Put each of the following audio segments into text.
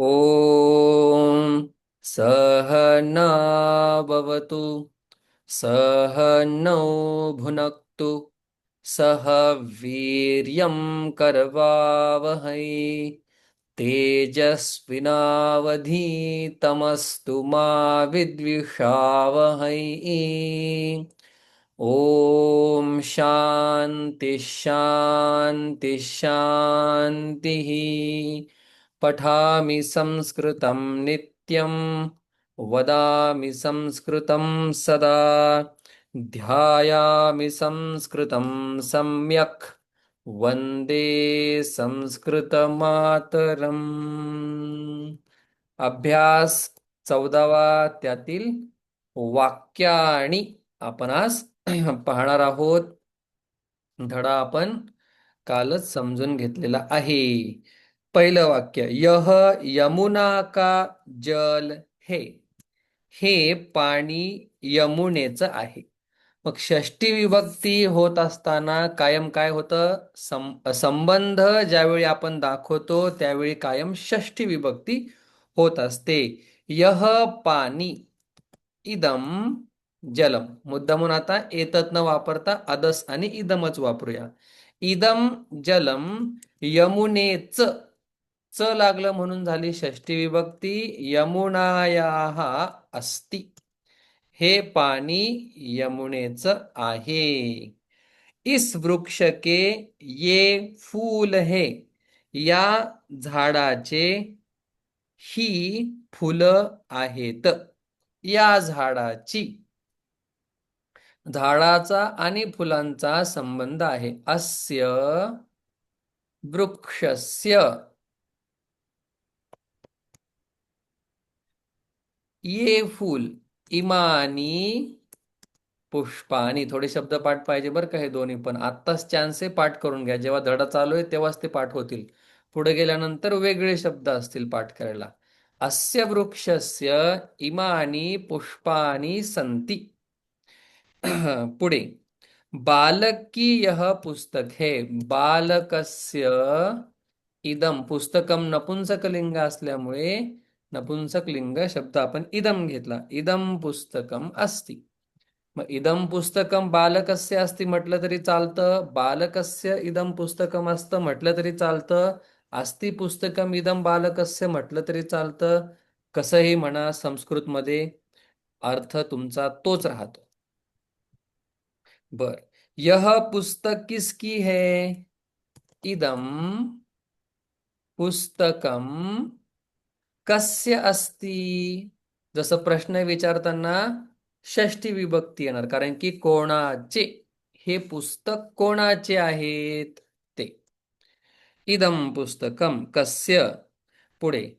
ॐ सहनाववतु सह नौ भुनक्तु सह वीर्यं करवावहै तेजस्विनावधीतमस्तु मा विद्विषावहै। ॐ शान्ति शान्ति शान्तिः पठामि संस्कृतं नित्यं वदामि संस्कृतं सदा ध्यायामि संस्कृतं सम्यक् वन्दे संस्कृतमातरम्। अभ्यास चौदावा त्यातील वाक्याणी आपण आज पाहणार आहोत. धडा आपण कालच समजून घेतलेला आहे. पहिलं वाक्य यह यमुना का जल हे? हे पाणी यमुनेचं आहे. मग षष्टी विभक्ती होत असताना कायम काय होतं? सं संबंध ज्यावेळी आपण दाखवतो त्यावेळी कायम षष्टी विभक्ती होत असते. यह पाणी इदम जलम. मुद्दामून आता येतत न वापरता अदस आणि इदमच वापरूया. इदम जलम यमुनेच च लागलं म्हणून झाली षष्टी विभक्ती. यमुनायाः अस्ति. हे पाणी यमुनेच आहे. इस वृक्ष के ये फूल हे या झाडाचे ही फुलं आहेत. या झाडाची झाडाचा आणि फुलांचा संबंध आहे. अस्य वृक्षस्य ये फूल इमानी पुष्पानी. थोडे शब्द पाठ पाहिजे बरं का हे दोन्ही पण. आत्ताच चान्स आहे पाठ करून घ्या. जेव्हा धडा चालू आहे तेव्हाच ते पाठ होतील. पुढे गेल्यानंतर वेगळे शब्द असतील पाठ करायला. अस्य वृक्षस्य इमानी पुष्पानी संती. पुढे. बालकी यह पुस्तक. हे बालकस्य इदम पुस्तकम नपुंसकलिंग असल्यामुळे नपुंसक लिंग शब्द आपण इदम घेतला. इदम पुस्तकम अस्ति. मग इदम पुस्तकम बालकस्य अस्ति म्हटलं तरी चालतं. बालकस्य इदम पुस्तकम असतं म्हटलं तरी चालतं. अस्ति पुस्तकम इदम बालकस्य म्हटलं तरी चालतं. कसंही म्हणा संस्कृतमध्ये अर्थ तुमचा तोच राहतो. बर. यह पुस्तक किसकी है? इदम पुस्तकम कस्य अस्ति? जसं प्रश्न विचारताना षष्ठी विभक्ती येणार. कारण की कोणाचे? हे पुस्तक कोणाचे आहेत? ते. इदम पुस्तकम कस्य? पुढे.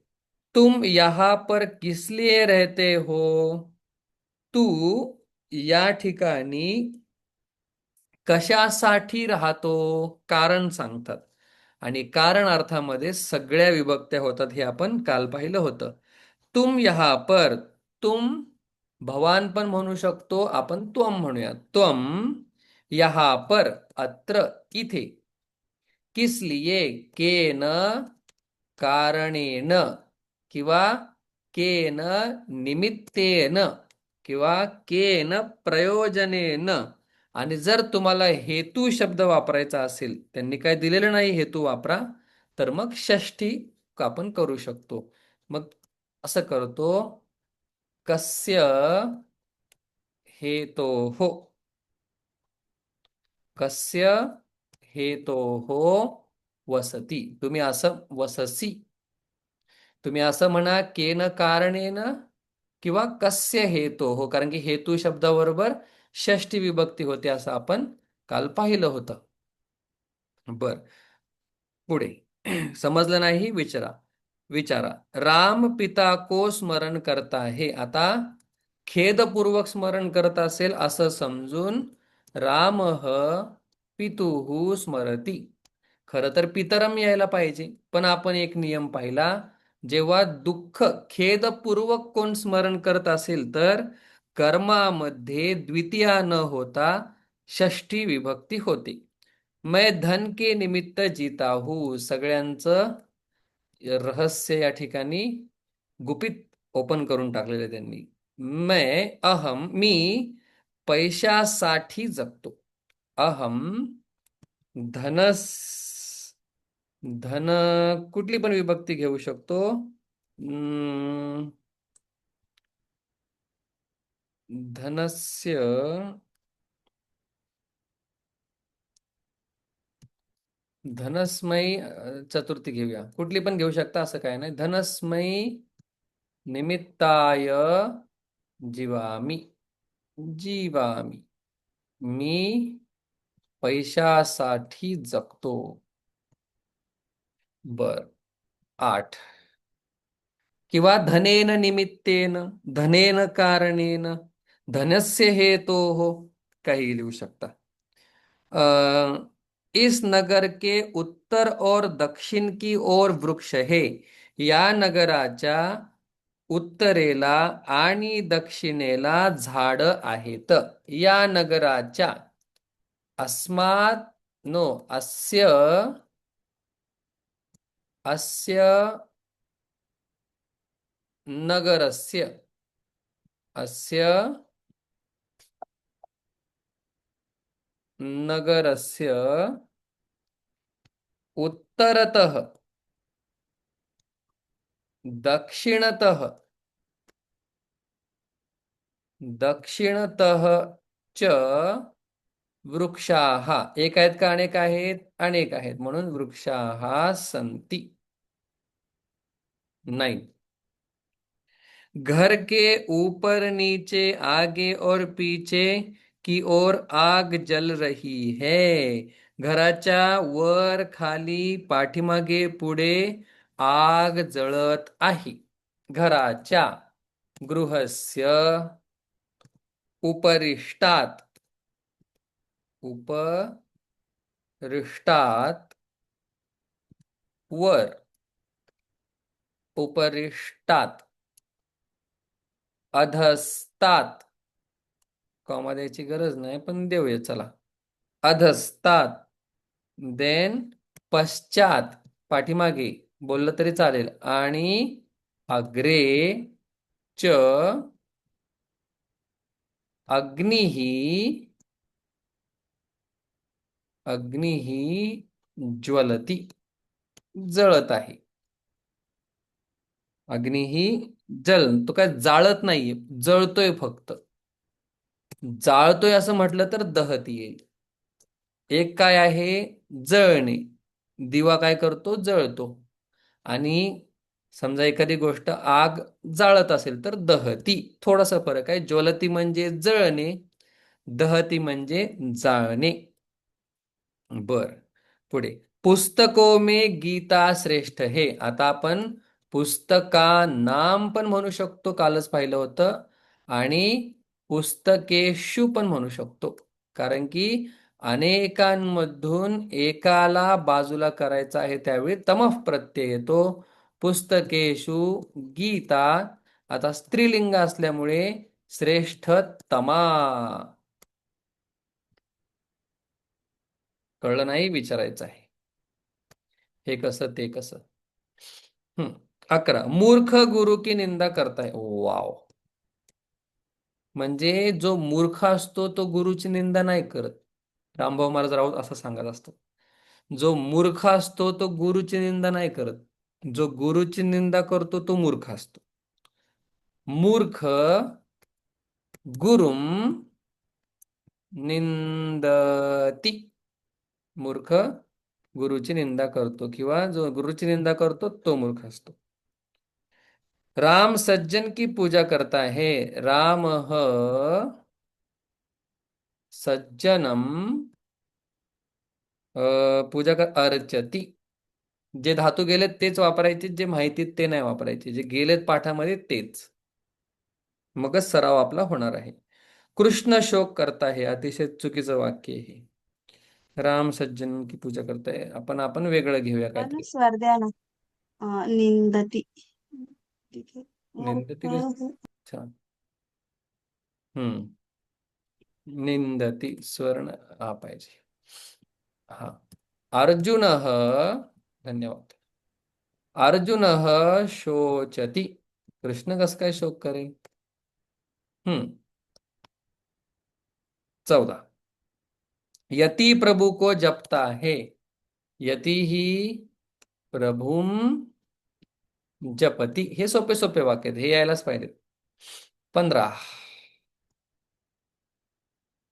तुम यहाँ पर किसलिए रहते हो? तू या ठिकाणी कशासाठी राहतो? कारण सांगतात. आणि कारण अर्थामध्ये सगळ्या विभक्त्या होतात हे आपण काल पाहिलं होतं. तुम यहाँ पर तुम भवान पण म्हणू शकतो आपण त्वम म्हणूया. त्वम यहाँ पर अत्र इथे. किस लिए केन कारणेन किंवा केन निमित्तेन किंवा केन प्रयोजनेन. आणि जर तुम्हाला हेतू शब्द वापरायचा असेल त्यांनी काय दिलेलं नाही हेतू वापरा तर मग षष्ठी आपण करू शकतो. मग असं करतो कस्य हेतो हो कस्य हेतो हो वसती. तुम्ही असं वससी. तुम्ही असं म्हणा केन कारणेन किंवा कस्य हेतो हो कारण की हेतू शब्दाबरोबर षष्टी विभक्ती होते असं आपण काल पाहिलं होतं. बर. पुढे. समजलं नाही? विचारा. विचारा. राम पिता को स्मरण करता हे आता खेदपूर्वक स्मरण करत असेल असं समजून राम पितुहू स्मरती. खरं तर पितरम यायला पाहिजे. पण आपण एक नियम पाहिला. जेव्हा दुःख खेदपूर्वक कोण स्मरण करत असेल तर कर्मामध्ये द्वितीया न होता षष्ठी विभक्ती होती. मैं धन के निमित्त जीता हूँ सगळ्यांचं रहस्य या ठिकाणी गुपित ओपन करून टाकलेलं त्यांनी. मैं अहम मी पैशासाठी जगतो. अहम धनस धन कुठली पण विभक्ती घेऊ शकतो. धनस्य धनस्मयी चतुर्थी घेऊया. कुठली पण घेऊ शकता असं काय नाही. धनस्मयी निमित्ताय जीवामी. जीवामी. मी पैशासाठी जगतो. बर. आठ. किंवा धनेन निमित्तेन धनेन कारणेन धनस्य हेतो हो काही लिहू शकता. इस नगर के उत्तर और दक्षिण की ओर वृक्ष हे. या नगराच्या उत्तरेला आणि दक्षिणेला झाड आहेत. या नगराच्या अस्मात नो अस्य अस्य नगरस्य अस्य नगरस्य उत्तरतः दक्षिणतः दक्षिणतः च वृक्षाः एक आहेत का अनेक आहेत? अनेक आहेत. म्हणून वृक्षाः संती. नाही घर के ऊपर नीचे आगे और पीछे की ओर आग जल रही है। घराच्या वर खाली पाठीमागे पुढे आग जळत आहे. घराच्या गृहस्य उपरिष्टात उपरिष्टात वर उपरिष्टात अधस्तात कॉमा द्यायची गरज नाही पण देऊया चला. अधस्तात. देन पश्चात. पाठीमागे. बोललं तरी चालेल. आणि अग्रे च अग्निही अग्निही ज्वलती. जळत आहे. अग्निही जल तो काय जाळत नाहीये जळतोय फक्त. जाळतोय असं म्हटलं तर दहती येईल. एक काय आहे? जळणे. दिवा काय करतो? जळतो. आणि समजा एखादी गोष्ट आग जाळत असेल तर दहती. थोडासा फरक आहे. ज्वलती म्हणजे जळणे दहती म्हणजे जाळणे. बर. पुढे. पुस्तको मे गीता श्रेष्ठ हे. आता आपण पुस्तका नाम पण म्हणू शकतो. कालच पाहिलं होतं. आणि पुस्तकेशु पण म्हणू शकतो. कारण की अनेकांमधून एकाला बाजूला करायचा आहे त्यावेळी तमफ प्रत्यय येतो. पुस्तकेशु गीता आता स्त्रीलिंग असल्यामुळे श्रेष्ठ तमा. कळलं नाही? विचारायचं आहे. हे कसं? ते कसं? अकरा. मूर्ख गुरु की निंदा करताय? वाव. म्हणजे जो मूर्ख असतो तो गुरुची निंदा नाही करत. रामभाऊ महाराज राऊत असं सांगत असतो. जो मूर्ख असतो तो गुरुची निंदा नाही करत. जो गुरुची निंदा करतो तो मूर्ख असतो. मूर्ख गुरुम निंदती. मूर्ख गुरुची निंदा करतो किंवा जो गुरुची निंदा करतो तो मूर्ख असतो. राम सज्जन की पूजा करता है। राम सज्जनम पूजा कर अर्चती. जे धातू गेलेत तेच वापरायचे जे माहितीत ते नाही वापरायचे. जे गेलेत पाठामध्ये तेच. मगच सराव आपला होणार आहे. कृष्ण शोक करता हे अतिशय चुकीचं वाक्य हे राम सज्जन की पूजा करताय आपण आपण वेगळं घेऊया काय निंदती. ठीक आहे. निंदती मूर्ख अच्छा। हम्म। निंदती स्वर्ण हा पाहिजे हा। अर्जुन धन्यवाद। अर्जुन शोचती। कृष्ण कस काय शोक करेल हम्म। चौदा। यति प्रभु को जपता है यति ही प्रभुम जपती. हे सोपे सोपे वाक्य आहेत. हे यायलाच पाहिजे पंधरा.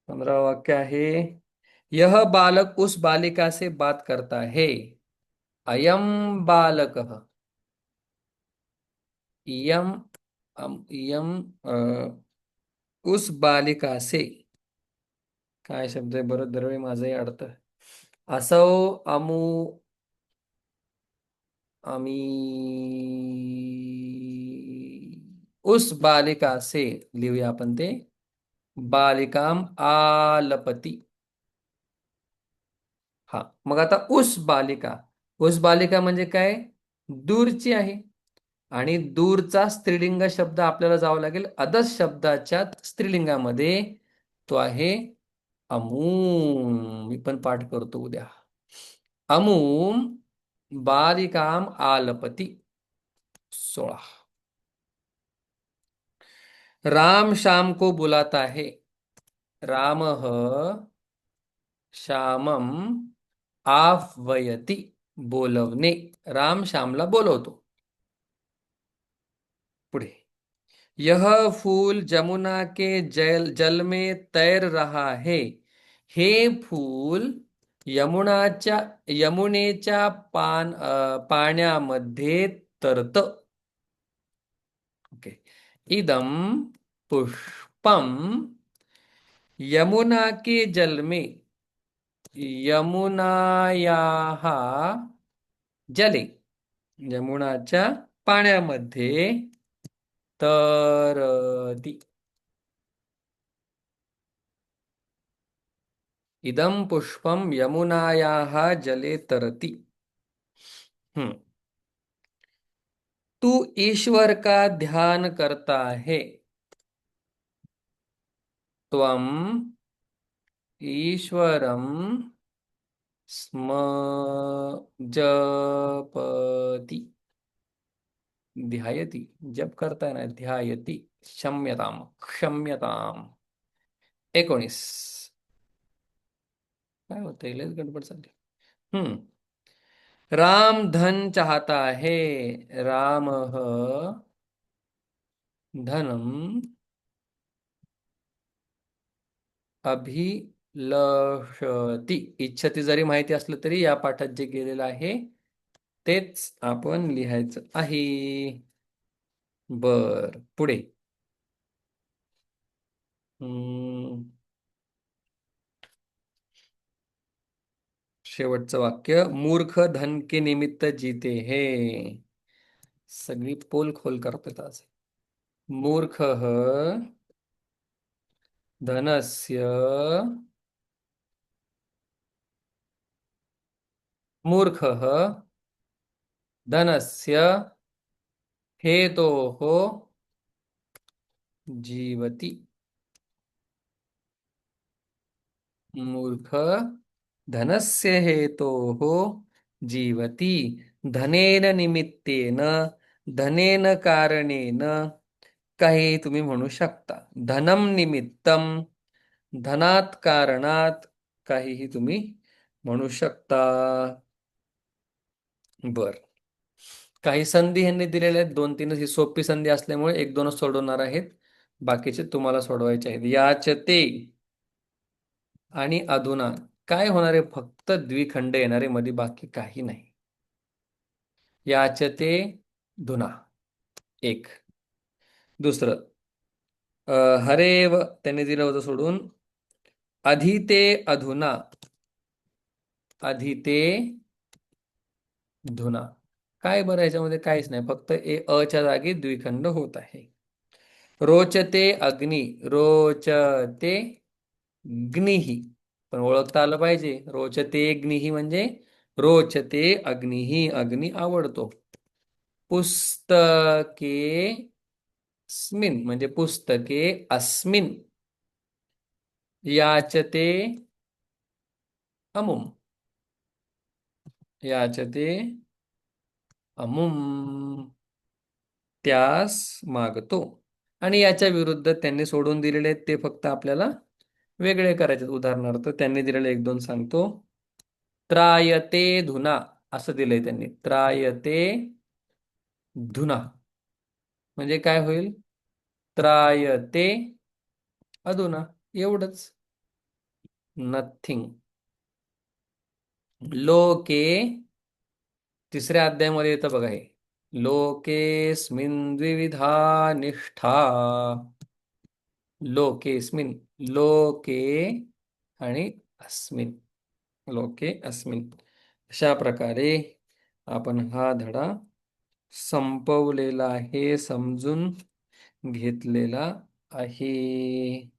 पंधरा वाक्य आहे. यह बालक उस बालिका से बात करता है. अयम बालक. इयम यम इयम उस बालिका से. काय शब्द आहे? बरं दरवेळी माझंही अडतं. असो अमू आम्ही उस बालिका से लिहूया आपण ते. बालिकाम आलपती. हा मग आता उस बालिका. उस बालिका म्हणजे काय? दूरची आहे. आणि दूरचा स्त्रीलिंग शब्द आपल्याला जावा लागेल. अदस शब्दाच्या स्त्रीलिंगामध्ये तो आहे अमूम. मी पण पाठ करतो उद्या. अमूम बालिकाम आलपती सोळा। राम श्याम को बुलाता है। राम श्यामम आह्वयति बोलवने। राम श्यामला बोलवतो पुढे। यह फूल जमुना के जल जल में तैर रहा है। हे फूल यमुनाच्या यमुनेच्या पान पाण्यामध्ये तरत. ओके इदम पुष्पम यमुना के जल में यमुनायाः जले यमुनाच्या पाण्यामध्ये तरती. इदम पुष्पम यमुनायाः जले तरती। हम्म। तू ईश्वर का ध्यान करता है। त्वम ईश्वरम स्म जपती ध्यायती, जप है ना, ध्यायती। क्षम्यताम क्षम्यताम। एकोणीस। काय होतं लयच गडबड चालली. हम्म. राम धन चाहता है राम धनम अभिलषती. इच्छती जरी माहिती असलं तरी या पाठात जे गेलेलं आहे तेच आपण लिहायचं आहे. बर पुढे. हम्म. शेवटचं वाक्य मूर्ख धन के निमित्त जीते है. सगळी पोल खोल करतात आज. मूर्ख धनस्य मूर्ख धनस्य हेतोः जीवती. मूर्ख धनस्य हेतोः जीवति। धनेन निमित्तेन धनेन कारणेन काही तुम्ही म्हणू शकता। धनम निमित्तम धनात कारणात काहीही तुम्ही म्हणू शकता। बर. काही संधी ह्यांनी दिलेल्या आहेत. दोन तीनच ही सोपी संधी असल्यामुळे एक दोनच सोडवणार आहेत. बाकीचे तुम्हाला सोडवायचे आहेत. याचते आणि अधुना. काय होणार? आहे फक्त द्विखंड येणारे मध्ये बाकी काही नाही. याच ते धुना. एक. दुसरं. हरेव त्यांनी दिलं होतं सोडून. अधिते अधुना. अधिते धुना. काय बरं याच्यामध्ये काहीच नाही. फक्त ए अच्या जागी द्विखंड होत आहे. रोचते अग्नी. रोचते ग्निही. पण ओळखता आलं पाहिजे. रोचते अग्निही म्हणजे रोचते अग्निही अग्नी आवडतो. पुस्तके स्मिन म्हणजे पुस्तके अस्मिन. याचते अमुम. याचते अमुम. त्यास मागतो. आणि याच्या विरुद्ध त्यांनी सोडून दिलेले आहेत ते फक्त आपल्याला वेगळे करायचे उदाहरणार्थ त्यांनी दिलेले एक दोन सांगतो. त्रायते धुना असं दिलंय त्यांनी. त्रायते धुना. म्हणजे काय होईल? त्रायते अधुना. एवढंच. नथिंग लोके तिसऱ्या अध्यायामध्ये येतं बघा हे. लोकेस्मिन द्विविधा निष्ठा. लोकेस्मिन लोके आणि अस्मिन लोके अस्मिन. अशा प्रकारे आपण हा धडा संपवलेला आहे समजून घेतलेला आहे.